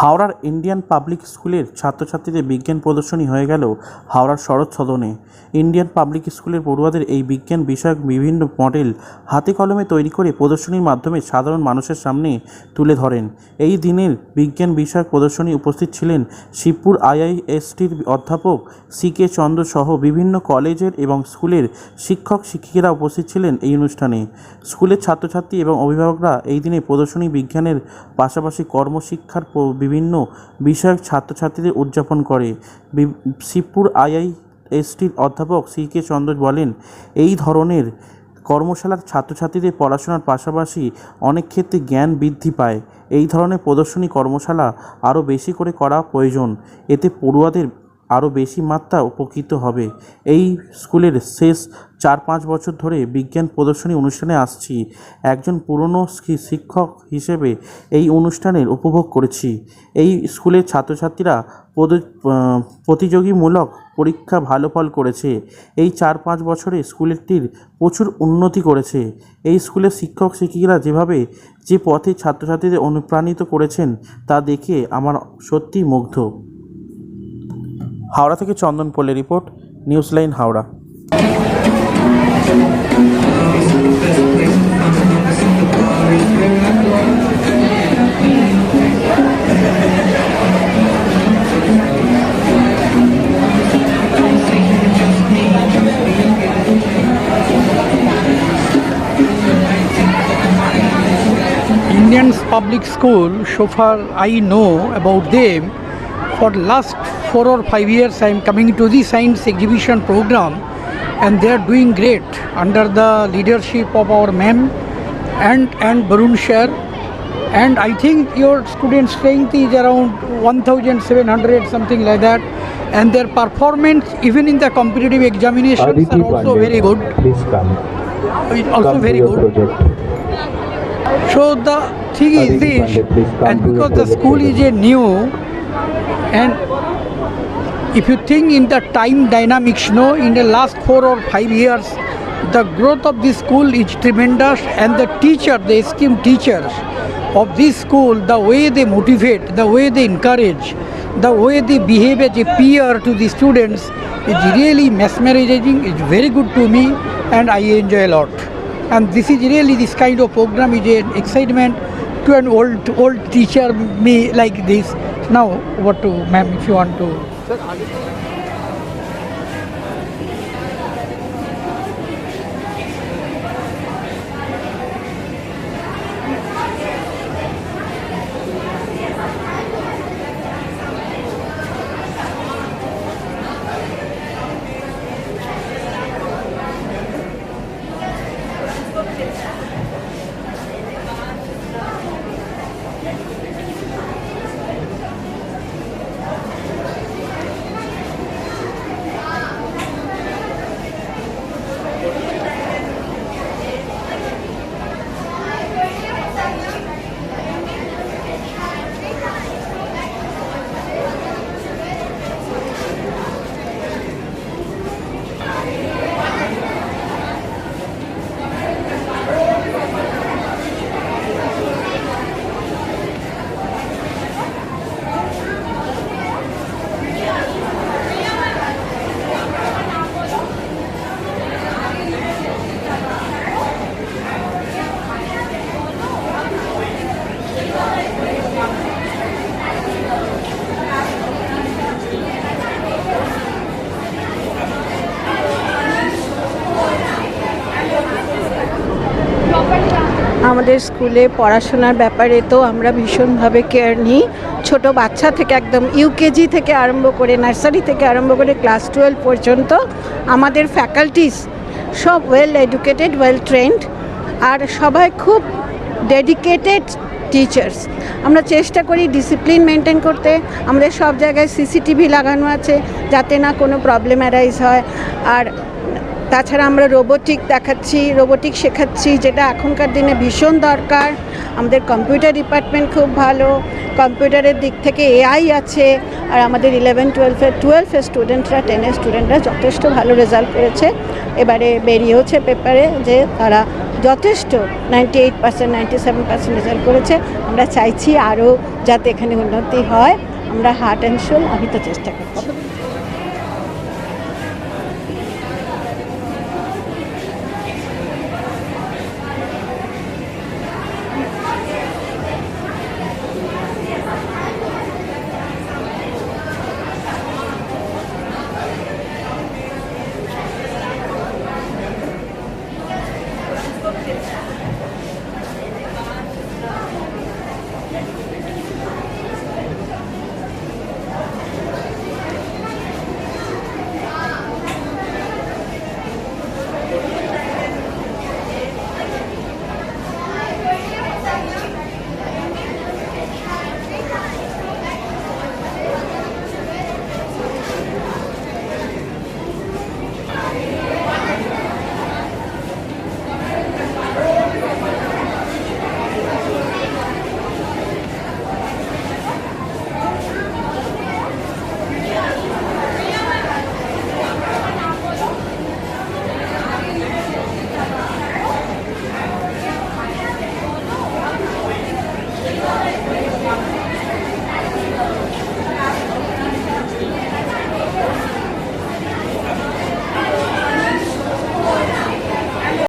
হাওড়ার Indian public স্কুলের ছাত্রছাত্রীদের বিজ্ঞান প্রদর্শনী হয়ে গেল হাওড়ার শরৎ সদনে। ইন্ডিয়ান পাবলিক স্কুলের পড়ুয়াদের এই বিজ্ঞান বিষয়ক বিভিন্ন মডেল হাতে কলমে তৈরি করে প্রদর্শনীর মাধ্যমে সাধারণ মানুষের সামনে তুলে ধরেন। এই দিনের বিজ্ঞান বিষয়ক প্রদর্শনী উপস্থিত ছিলেন শিবপুর আইআইএসটির অধ্যাপক সি কে চন্দ্র সহ বিভিন্ন কলেজের এবং স্কুলের শিক্ষক শিক্ষিকারা উপস্থিত ছিলেন এই অনুষ্ঠানে। স্কুলের ছাত্রছাত্রী এবং অভিভাবকরা এই দিনে প্রদর্শনী বিজ্ঞানের পাশাপাশি কর্মশিক্ষার বিভিন্ন বিষয়ক ছাত্রছাত্রীদের উদযাপন করে। শিবপুর শিবপুর আইআইএসটির অধ্যাপক সি কে চন্দ্র বলেন, এই ধরনের কর্মশালার ছাত্রছাত্রীদের পড়াশোনার পাশাপাশি অনেক ক্ষেত্রে জ্ঞান বৃদ্ধি পায়। এই ধরনের প্রদর্শনী কর্মশালা আরও বেশি করে করা প্রয়োজন। এতে পড়ুয়াদের আরও বেশি মাত্রা উপকৃত হবে। এই স্কুলের শেষ চার পাঁচ বছর ধরে বিজ্ঞান প্রদর্শনী অনুষ্ঠানে আসছি। একজন পুরনো শিক্ষক হিসেবে এই অনুষ্ঠানের উপভোগ করেছি। এই স্কুলের ছাত্রছাত্রীরা প্রতিযোগীমূলক পরীক্ষা ভালো ফল করেছে। এই চার পাঁচ বছরে স্কুলটির প্রচুর উন্নতি করেছে। এই স্কুলের শিক্ষক শিক্ষিকারা যেভাবে যে পথে ছাত্রছাত্রীদের অনুপ্রাণিত করেছেন, তা দেখে আমার সত্যি মুগ্ধ। হাওড়া থেকে চন্দন পোলের report news line Howrah Indians public school, so far I know about them, for last four or five years I am coming to the science exhibition program and they are doing great under the leadership of our ma'am and, and Barun Sher. And I think your student strength is around 1700 something like that and their performance even in the competitive examinations Aditi are also Pandey, very good. Please come. Also come very good. project. So the thing is this, Pandey, and because the school is a new, and if you think in the time dynamics, no, in the last four or five years, the growth of this school is tremendous, and the teacher, the esteemed teachers of this school, the way they motivate, the way they encourage, the way they behave as a peer to the students is really mesmerizing. It's very good to me, and I enjoy a lot and this is really this kind of program is an excitement to an old old teacher me like this now what to ma'am if you want to আমাদের স্কুলে পড়াশোনার ব্যাপারে তো আমরা ভীষণভাবে care নিই। ছোট বাচ্চা থেকে একদম ইউকেজি থেকে আরম্ভ করে নার্সারি থেকে আরম্ভ করে ক্লাস টুয়েলভ পর্যন্ত আমাদের ফ্যাকাল্টিস সব ওয়েল এডুকেটেড ওয়েল ট্রেন্ড আর সবাই খুব ডেডিকেটেড টিচার্স আমরা চেষ্টা করি ডিসিপ্লিন মেনটেন করতে। আমাদের সব জায়গায় সিসিটিভি লাগানো আছে যাতে না কোনো প্রবলেম অ্যারাইজ হয়। আর তাছাড়া আমরা রোবোটিক দেখাচ্ছি, রোবোটিক শেখাচ্ছি, যেটা এখনকার দিনে ভীষণ দরকার। আমাদের কম্পিউটার ডিপার্টমেন্ট খুব ভালো, কম্পিউটারের দিক থেকে এআই আছে, আর আমাদের ইলেভেন টুয়েলভের টুয়েলভের স্টুডেন্টরা টেনের স্টুডেন্টরা যথেষ্ট ভালো রেজাল্ট করেছে। এবারে বেরিয়েওছে পেপারে যে তারা যথেষ্ট ninety eight percent ninety seven percent result করেছে। আমরা চাইছি আরও যাতে এখানে উন্নতি হয়। আমরা হার্ট অ্যান্ড সোল আমি তো চেষ্টা করছি।